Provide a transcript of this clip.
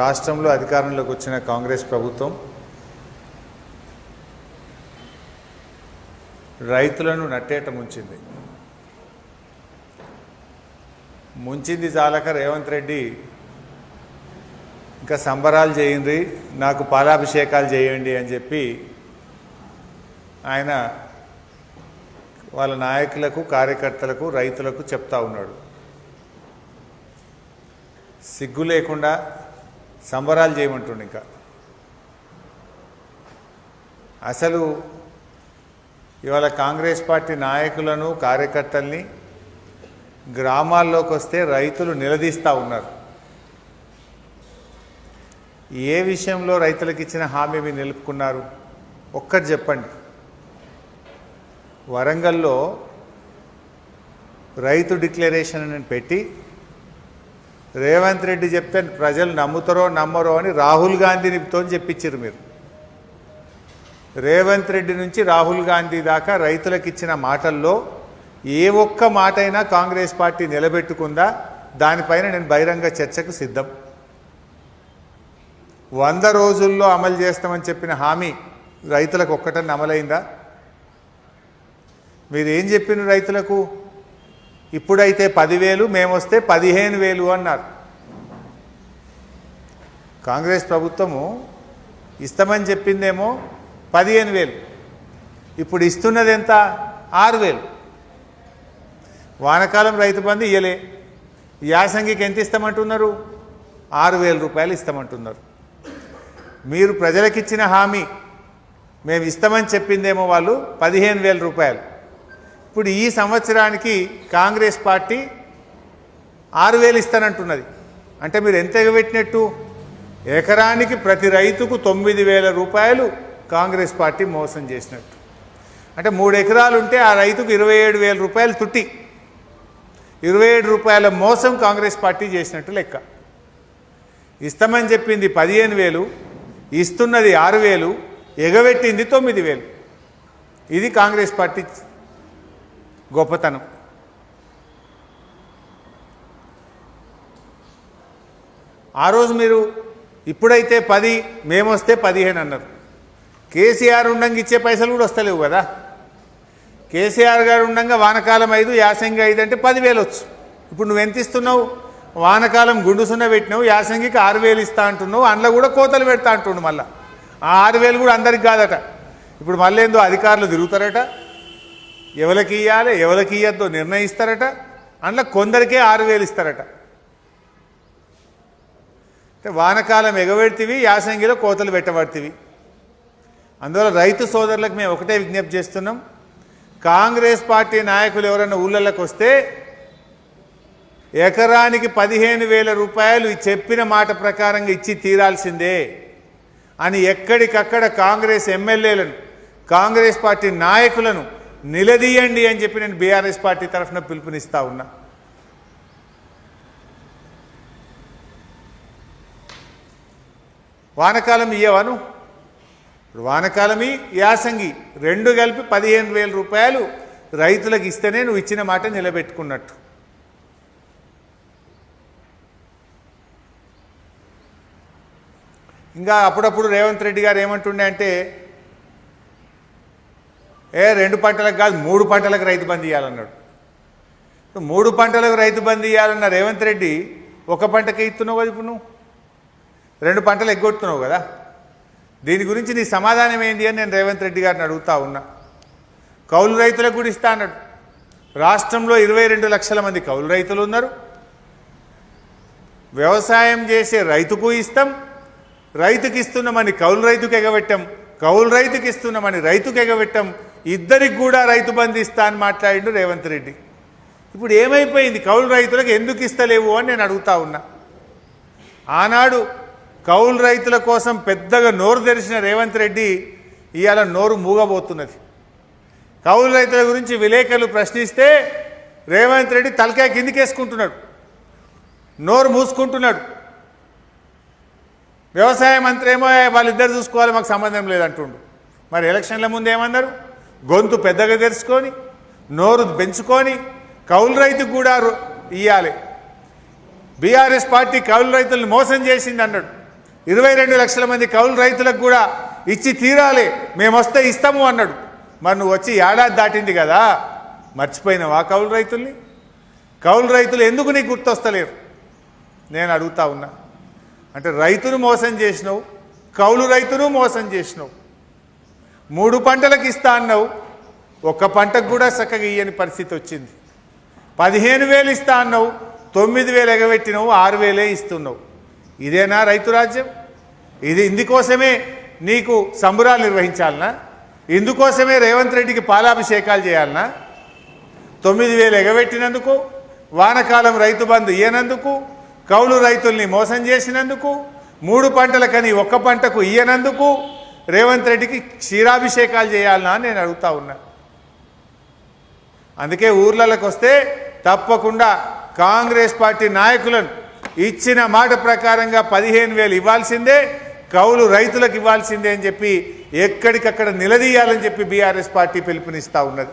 రాష్ట్రంలో అధికారంలోకి వచ్చిన కాంగ్రెస్ ప్రభుత్వం రైతులను నట్టేట ముంచింది. ముంచింది చాలక రేవంత్ రెడ్డి ఇంకా సంబరాలు చేయండి నాకు పాలాభిషేకాలు చేయండి అని చెప్పి ఆయన వాళ్ళ నాయకులకు కార్యకర్తలకు రైతులకు చెప్తా ఉన్నాడు. సిగ్గు లేకుండా సంబరాలు చేయమంటుండు ఇంకా. అసలు ఇవాళ కాంగ్రెస్ పార్టీ నాయకులను కార్యకర్తల్ని గ్రామాల్లోకి వస్తే రైతులు నిలదీస్తూ ఉన్నారు. ఏ విషయంలో రైతులకు ఇచ్చిన హామీ మీరు నిలుపుకున్నారు? ఒక్కటి చెప్పండి. వరంగల్లో రైతు డిక్లరేషన్ అని పెట్టి రేవంత్ రెడ్డి చెప్తే ప్రజలు నమ్ముతారో నమ్మరో అని రాహుల్ గాంధీనితో చెప్పించారు మీరు. రేవంత్ రెడ్డి నుంచి రాహుల్ గాంధీ దాకా రైతులకు ఇచ్చిన మాటల్లో ఏ ఒక్క మాట అయినా కాంగ్రెస్ పార్టీ నిలబెట్టుకుందా? దానిపైన నేను బహిరంగ చర్చకు సిద్ధం. వంద రోజుల్లో అమలు చేస్తామని చెప్పిన హామీ రైతులకు ఒక్కటని అమలైందా? మీరు ఏం చెప్పిన రైతులకు? ఇప్పుడైతే పదివేలు మేమొస్తే పదిహేను వేలు అన్నారు. కాంగ్రెస్ ప్రభుత్వము ఇస్తామని చెప్పిందేమో పదిహేను వేలు. ఇప్పుడు ఇస్తున్నది ఎంత ఆరు వేలు. వానకాలం రైతు బంధు ఇయ్యలే. యాసంగికి ఎంత ఇస్తామంటున్నారు? ఆరు వేల రూపాయలు ఇస్తామంటున్నారు. మీరు ప్రజలకిచ్చిన హామీ మేము ఇస్తామని చెప్పిందేమో వాళ్ళు పదిహేను వేల రూపాయలు. ఇప్పుడు ఈ సంవత్సరానికి కాంగ్రెస్ పార్టీ ఆరు వేలు ఇస్తానంటున్నది. అంటే మీరు ఎంత ఎగబెట్టినట్టు? ఎకరానికి ప్రతి రైతుకు తొమ్మిది వేల రూపాయలు కాంగ్రెస్ పార్టీ మోసం చేసినట్టు. అంటే మూడు ఎకరాలు ఉంటే ఆ రైతుకు ఇరవై ఏడు వేల రూపాయలు తుట్టి ఇరవై ఏడు రూపాయల మోసం కాంగ్రెస్ పార్టీ చేసినట్టు లెక్క. ఇస్తామని చెప్పింది పదిహేను వేలు ఇస్తున్నది ఆరు వేలు ఎగబెట్టింది తొమ్మిది వేలు. ఇది కాంగ్రెస్ పార్టీ గొప్పతనం. ఆ రోజు మీరు ఇప్పుడైతే పది మేమొస్తే పదిహేను అన్నారు. కేసీఆర్ ఉండంగా ఇచ్చే పైసలు కూడా వస్తలేవు కదా. కేసీఆర్ గారు ఉండంగా వానకాలం ఐదు యాసంగి ఐదు అంటే పదివేలు వచ్చు. ఇప్పుడు నువ్వు ఎంత ఇస్తున్నావు? వానకాలం గుండు సున్న పెట్టినావు యాసంగికి ఆరు వేలు ఇస్తా అంటున్నావు అందులో కూడా కోతలు పెడతా అంటుండు మళ్ళా. ఆ ఆరు వేలు కూడా అందరికి కాదట. ఇప్పుడు మళ్ళీ ఏందో అధికారులు తిరుగుతారట. ఎవరికి ఇవ్వాలి ఎవరికి ఇయ్యద్దో నిర్ణయిస్తారట. అందులో కొందరికే ఆరు వేలు ఇస్తారట. అంటే వానకాలం ఎగబెడితివి యాసంగిలో కోతలు పెట్టబడితివి. అందువల్ల రైతు సోదరులకు మేము ఒకటే విజ్ఞప్తి చేస్తున్నాం. కాంగ్రెస్ పార్టీ నాయకులు ఎవరైనా ఊళ్ళలోకి వస్తే ఎకరానికి పదిహేను వేల రూపాయలు చెప్పిన మాట ప్రకారంగా ఇచ్చి తీరాల్సిందే అని ఎక్కడికక్కడ కాంగ్రెస్ ఎమ్మెల్యేలను కాంగ్రెస్ పార్టీ నాయకులను నిలదీయండి అని చెప్పి నేను బీఆర్ఎస్ పార్టీ తరఫున పిలుపునిస్తా ఉన్నా. వానకాలం ఇయ్యవాను? వానకాలమి యాసంగి. రెండు కలిపి పదిహేను వేల రూపాయలు రైతులకు ఇస్తేనే నువ్వు ఇచ్చిన మాట నిలబెట్టుకున్నట్టు. ఇంకా అప్పుడప్పుడు రేవంత్ రెడ్డి గారు ఏమంటుండే అంటే ఏ రెండు పంటలకు కాదు మూడు పంటలకు రైతు బంద్ ఇవ్వాలన్నాడు మూడు పంటలకు రైతు బంద్ ఇవ్వాలన్న రేవంత్ రెడ్డి ఒక పంటకే ఇస్తున్నావు కదా ఇప్పుడు నువ్వు? రెండు పంటలు ఎగ్గొట్టుతున్నావు కదా? దీని గురించి నీ సమాధానం ఏంటి అని నేను రేవంత్ రెడ్డి గారిని అడుగుతా ఉన్నా. కౌలు రైతులకు కూడా ఇస్తా అన్నాడు. రాష్ట్రంలో ఇరవై రెండు లక్షల మంది కౌలు రైతులు ఉన్నారు. వ్యవసాయం చేసే రైతుకు ఇస్తాం రైతుకి ఇస్తున్నామని కౌలు రైతుకు ఎగబెట్టాం కౌలు రైతుకి ఇస్తున్నామని రైతుకు ఎగబెట్టాం ఇద్దరికి కూడా రైతు బంధు ఇస్తా అని మాట్లాడిండు రేవంత్ రెడ్డి. ఇప్పుడు ఏమైపోయింది? కౌలు రైతులకు ఎందుకు ఇస్తలేవు అని నేను అడుగుతా ఉన్నా. ఆనాడు కౌలు రైతుల కోసం పెద్దగా నోరు తెరిచిన రేవంత్ రెడ్డి ఇవాళ నోరు మూగబోతున్నది. కౌలు రైతుల గురించి విలేకరులు ప్రశ్నిస్తే రేవంత్ రెడ్డి తలకాయ కిందికేసుకుంటున్నాడు. నోరు మూసుకుంటున్నాడు. వ్యవసాయ మంత్రి ఏమో వాళ్ళిద్దరు చూసుకోవాలి మాకు సంబంధం లేదంటుండు. మరి ఎలక్షన్ల ముందు ఏమన్నారు? గొంతు పెద్దగా తెరుచుకొని నోరు పెంచుకొని కౌలు రైతుకు కూడా ఇవ్వాలి బీఆర్ఎస్ పార్టీ కౌలు రైతులను మోసం చేసింది అన్నాడు. ఇరవై రెండు లక్షల మంది కౌలు రైతులకు కూడా ఇచ్చి తీరాలి మేము వస్తే ఇస్తాము అన్నాడు. మరి నువ్వు వచ్చి ఏడాది దాటింది కదా మర్చిపోయినావా కౌలు రైతుల్ని? కౌలు రైతులు ఎందుకు నీకు గుర్తొస్తలేరు? నేను అడుగుతా ఉన్నా. అంటే రైతును మోసం చేసినావు కౌలు రైతును మోసం చేసినావు. మూడు పంటలకు ఇస్తా అన్నావు. ఒక్క పంటకు కూడా చక్కగా ఇయ్యని పరిస్థితి వచ్చింది. పదిహేను వేలు ఇస్తా అన్నావు. తొమ్మిది వేలు ఎగబెట్టినవు. ఆరు వేలే ఇస్తున్నావు. ఇదేనా రైతు రాజ్యం? ఇది ఇందుకోసమే నీకు సంబురాలు నిర్వహించాలనా? ఇందుకోసమే రేవంత్ రెడ్డికి పాలాభిషేకాలు చేయాలనా? తొమ్మిది వేలు ఎగబెట్టినందుకు వానకాలం రైతు బంధు ఇయ్యనందుకు కౌలు రైతుల్ని మోసం చేసినందుకు మూడు పంటలకని ఒక్క పంటకు ఇయ్యనందుకు రేవంత్ రెడ్డికి క్షీరాభిషేకాలు చేయాలనా అని నేను అడుగుతా ఉన్నా. అందుకే ఊర్లలోకి వస్తే తప్పకుండా కాంగ్రెస్ పార్టీ నాయకులను ఇచ్చిన మాట ప్రకారంగా పదిహేను వేలు ఇవ్వాల్సిందే కౌలు రైతులకు ఇవ్వాల్సిందే అని చెప్పి ఎక్కడికక్కడ నిలదీయాలని చెప్పి బీఆర్ఎస్ పార్టీ పిలుపునిస్తూ ఉన్నది.